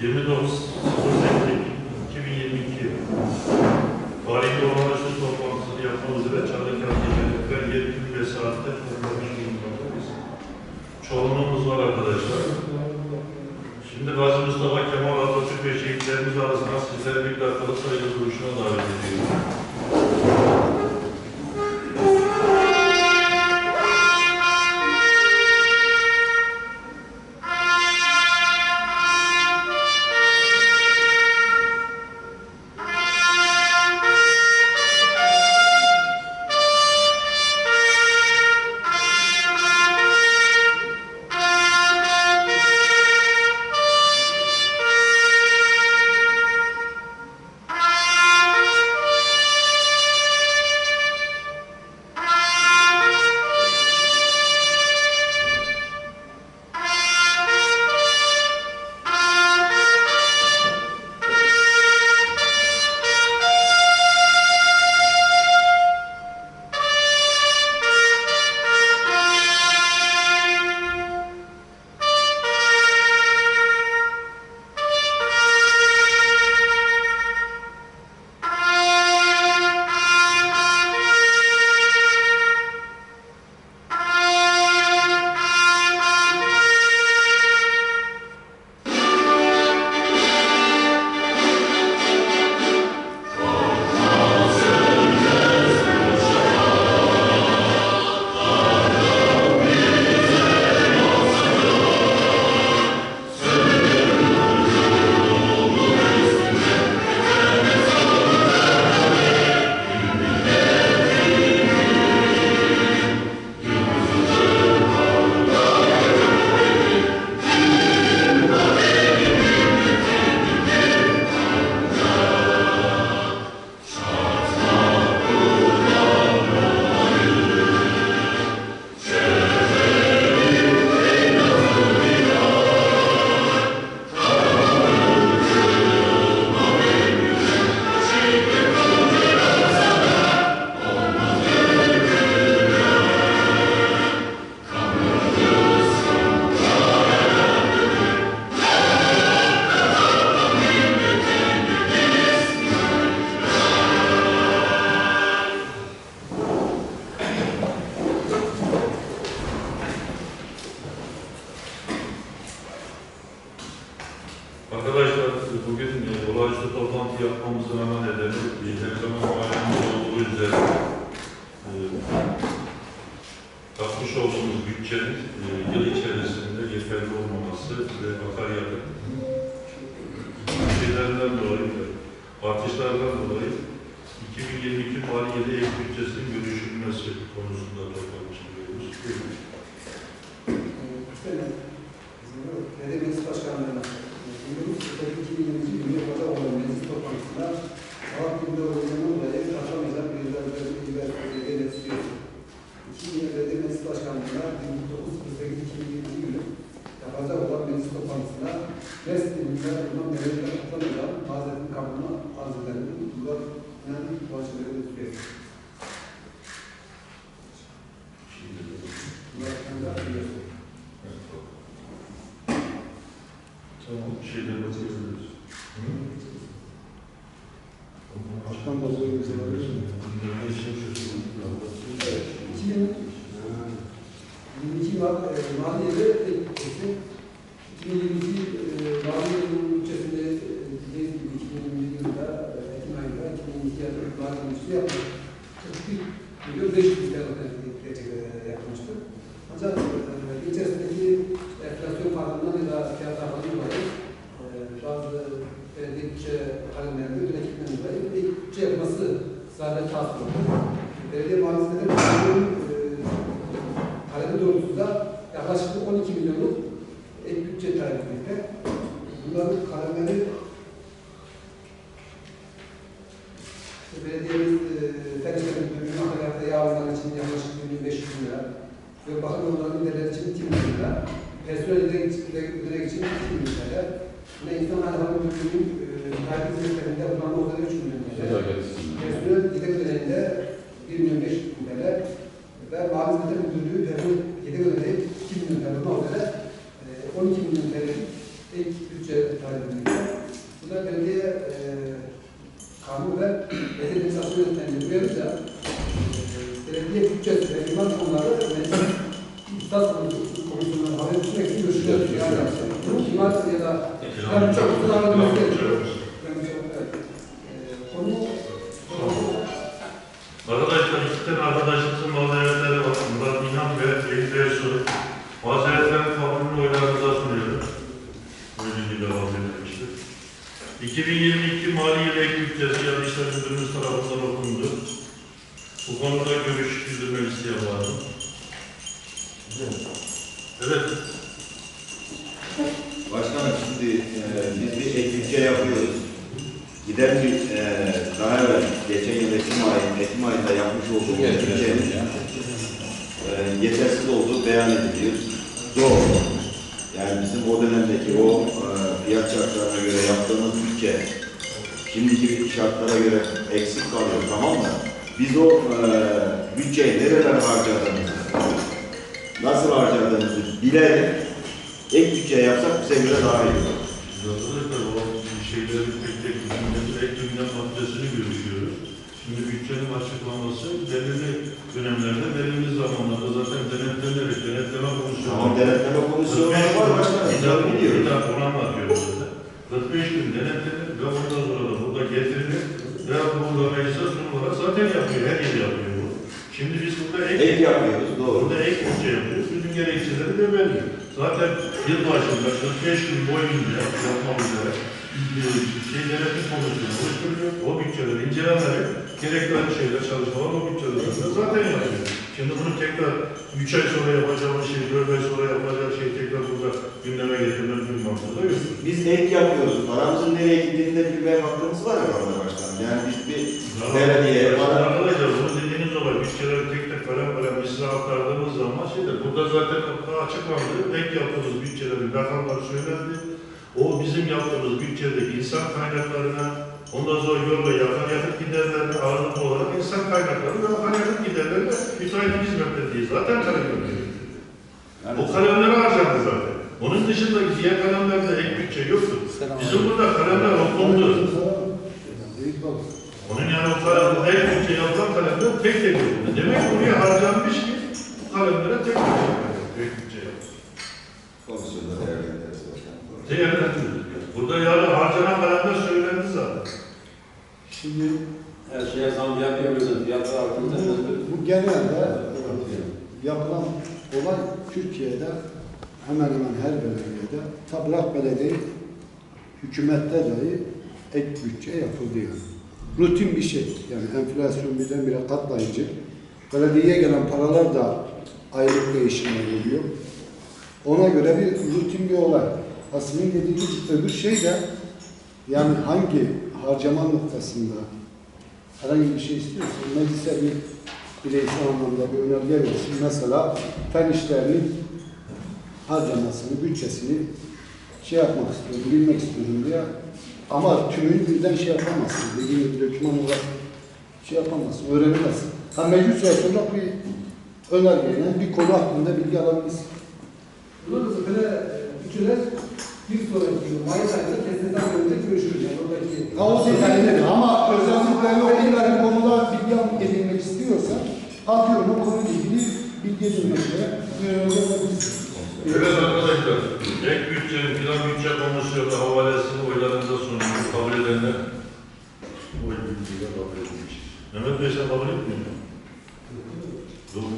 29.08.2022 bütçenin e, yıl içerisinde yeterli olmaması ve akaryakıt şeylerden dolayı, artışlardan dolayı 2022 mali yılı ek bütçesinin görüşülmesi konusunda toplanmış bulunuyoruz. Arz edelim. Murat İnan Başkanlığı'na istiyor. Murat İnan'da istiyor. Tamam, şeyleri bakıyoruz. Başkan bazı imzaları 2022 Mart e, mali yılı eksi 2022 e, mali yılının bütçesinde e, dediğiniz gibi 2021 yılında e, Ekim ayında 2022 yılı mali bütçesi yaptık. 41 milyon 500 bin lira e, yapmıştı. Ancak e, içerisindeki enflasyon farkından ya da fiyat farkından dolayı e, bazı belediye bütçe kalemlerinde ekipten dolayı bir bütçe yapması zaten tahsil oldu. Belediye malisinde de e, talebe doğrultusunda yaklaşık 12 milyonluk ek bütçe talep etmekte. Bunların kalemleri işte belediyemiz e, fen işleri müdürlüğü nakaratı yağmurlar için yaklaşık 1500 bin lira ve bakım yollarının giderleri için 2 milyon lira. Personel ödenek için, ödenek için 2 milyon lira. Yine hayvanı müdürlüğünün e, takip hizmetlerinde kullanma odaları 3 milyon lira. Personel yedek ödeneğinde 1 milyon 500 bin lira ve Mavi Hizmetler Müdürlüğü personel yedek ödeneği 2 milyon olmak üzere e, 12 milyon TL ek bütçe talebinde. Bu da belediye e, kanun ve belediyenisasyon yönetmenliği uyarınca e, belediye bütçesi ve imar konuları meclis İhtisas Komisyonu'na haber etmek için görüşülüyor. Yani bu imar ya da yani çok kullanılması gerekiyor. bütçe. Yani çok, evet. E, konu Arkadaşlar iki tane arkadaşımızın mazeretleri var. Murat İnan ve Elif Ersoy. Mazeretlerin kabulünü oylarınıza sunuyorum. Buyurun gibi devam edilmiştir. 2022 Mali Yılı Ek Bütçesi Yarışlar Müdürümüz tarafından okundu. Bu konuda görüş bildirmek isteyen var mı? Evet. Bütçenin e, yetersiz olduğu beyan ediliyor. Doğru. Yani bizim o dönemdeki o e, fiyat şartlarına göre yaptığımız bütçe şimdiki şartlara göre eksik kalıyor tamam mı? Biz o e, bütçeyi nereden harcadığımızı, nasıl harcadığımızı bilerek ek bütçe yapsak bize göre daha iyi olur. Arkadaşlar o şeyleri tek tek ek gündem maddesini görüşüyoruz. Şimdi bütçenin açıklaması belirli dönemlerde, belirli zamanlarda zaten denetlenerek, denetleme komisyonu. Tamam denetleme komisyonları var başkanım. Bir Tabii bir biliyoruz. daha onu anlatıyorum size. 45 gün denetlenir ve ondan sonra da burada getirilir ve burada meclise sunumlara zaten yapıyor, her yıl yapıyor bu. Şimdi biz burada ek, Ek yapıyoruz doğru. Burada ek bütçe yapıyoruz. Bütün gerekçeleri de belli. Zaten yıl başında 45 gün boyunca yapmak üzere e, şey denetim komisyonu oluşturuyor. O bütçeleri incelenerek gerekli şeyler çalışmalar o bütçelerinde zaten yapıyor. Şimdi bunu tekrar 3 ay sonra yapacağımız şey, 4 ay sonra yapacağı şey tekrar burada gündeme getirmek bir mantığı da yok. Biz ek yapıyoruz. Paramızın nereye gittiğinde bilmeye hakkımız var ya orada başkanım. Yani biz bir belediye. Arkadaşlar bunu dediğiniz olay bütçeleri tek tek kalem kalem biz size aktardığımız zaman şeyde burada zaten açıklandı. Tek yaptığımız bütçelerin rakamları söylendi. O bizim yaptığımız bütçedeki insan kaynaklarına ondan sonra yol ve yakın yakıt giderlerine ağırlıklı olarak insan kaynakları ve yakın yakıt giderlerine müteahhit hizmetleri zaten kalem yapıyor. O kalemleri harcandı zaten. Onun dışındaki diğer kalemlerde ek bütçe yoktu. Bizim burada kalemler okundu. Onun yani o kalem, tek bütçe yapılan kalemler tek tek yapıldı. Demek buraya harcanmış ki bu kalemlere tek bütçe yapılıyor. Tek bütçe yapılıyor. Komisyonda değerlendiririz başkanım. Değerlendiriyoruz. Burada yani harcanan kalemler söylendi zaten. Şimdi Her şeye zam yapıyoruz. Fiyatlar altında. bu genelde yapılan olay Türkiye'de hemen hemen her belediyede tabrak belediye hükümette dahi ek bütçe yapıldı yani. Rutin bir şey. Yani enflasyon birdenbire katlayıcı. Belediyeye gelen paralar da aylık değişimler oluyor. Ona göre bir rutin bir olay. Aslında dediği öbür şey de yani hangi harcama noktasında herhangi bir şey istiyorsa meclise bir bireysel anlamda bir önerge verirsin. Mesela fen işlerinin harcamasını, bütçesini şey yapmak istiyorum, bilmek istiyorum diye. Ama tümünü birden şey yapamazsın. Dediğim gibi döküman olarak şey yapamazsın, öğrenemezsin. Ha meclis olarak bir önergeyle bir konu hakkında bilgi alabilirsin. Dolayısıyla böyle bütçeler bir sonraki Mayıs ayında kesinlikle önünde görüşürüz. Yani oradaki Ha o detaylı ama özellikle illa bir konuda bilgi edinmek istiyorsa atıyorum o konuyla ilgili bilgi edinmekle bir önerge alabilirsin. Evet arkadaşlar, ek bütçenin plan bütçe komisyonu havalesini oylarınıza sunuyoruz. Kabul edenler oy birliğiyle kabul edilmiş. Mehmet Bey sen kabul etmiyor musun? Doğru